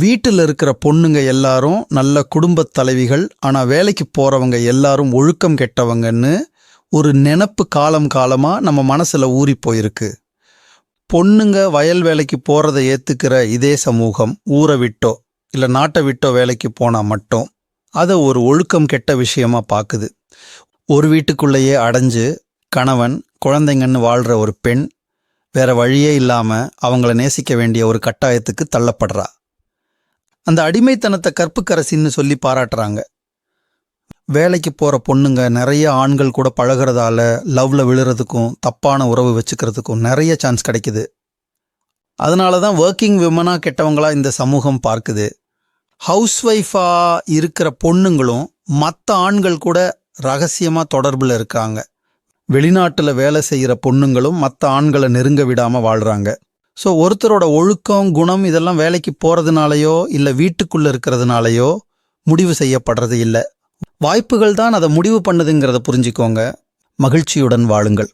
வீட்டில் இருக்கிற பொண்ணுங்க எல்லாரும் நல்ல குடும்பத் தலைவிகள் ஆனால் வேலைக்கு போகிறவங்க எல்லாரும் ஒழுக்கம் கெட்டவங்கன்னு ஒரு நினப்பு காலம் காலமாக நம்ம மனசில் ஊறி போயிருக்கு. பொண்ணுங்க வயல் வேலைக்கு போகிறத ஏற்றுக்கிற இதே சமூகம் ஊரை விட்டோ இல்லை நாட்டை விட்டோ வேலைக்கு போனால் மட்டும் அதை ஒரு ஒழுக்கம் கெட்ட விஷயமா பார்க்குது ஒரு வீட்டுக்குள்ளேயே அடைஞ்சு கணவன் குழந்தைங்கன்னு வாழ்கிற ஒரு பெண் வேற வழியே இல்லாமல் அவங்கள நேசிக்க வேண்டிய ஒரு கட்டாயத்துக்கு தள்ளப்படுறா. அந்த அடிமைத்தனத்தை கற்புக்கரசின்னு சொல்லி பாராட்டுறாங்க. வேலைக்கு போகிற பொண்ணுங்க நிறைய ஆண்கள் கூட பழகுறதால லவ்வில் விழுறதுக்கும் தப்பான உறவு வச்சுக்கிறதுக்கும் நிறைய சான்ஸ் கிடைக்குது. அதனால தான் ஒர்க்கிங் விமனாக கெட்டவங்களாக இந்த சமூகம் பார்க்குது. ஹவுஸ் ஒய்ஃபாக இருக்கிற பொண்ணுங்களும் மற்ற ஆண்கள் கூட ரகசியமாக தொடர்பில் இருக்காங்க. வெளிநாட்டில் வேலை செய்கிற பொண்ணுங்களும் மற்ற ஆண்களை நெருங்க விடாமல் வாழ்கிறாங்க ஸோ ஒருத்தரோட ஒழுக்கம் குணம் இதெல்லாம் வேலைக்கு போகிறதுனாலையோ இல்லை வீட்டுக்குள்ளே இருக்கிறதுனாலையோ முடிவு செய்யப்படுறது இல்லை. வாய்ப்புகள் தான் அதை முடிவு பண்ணுதுங்கிறத புரிஞ்சுக்கோங்க. மகிழ்ச்சியுடன் வாழுங்கள்.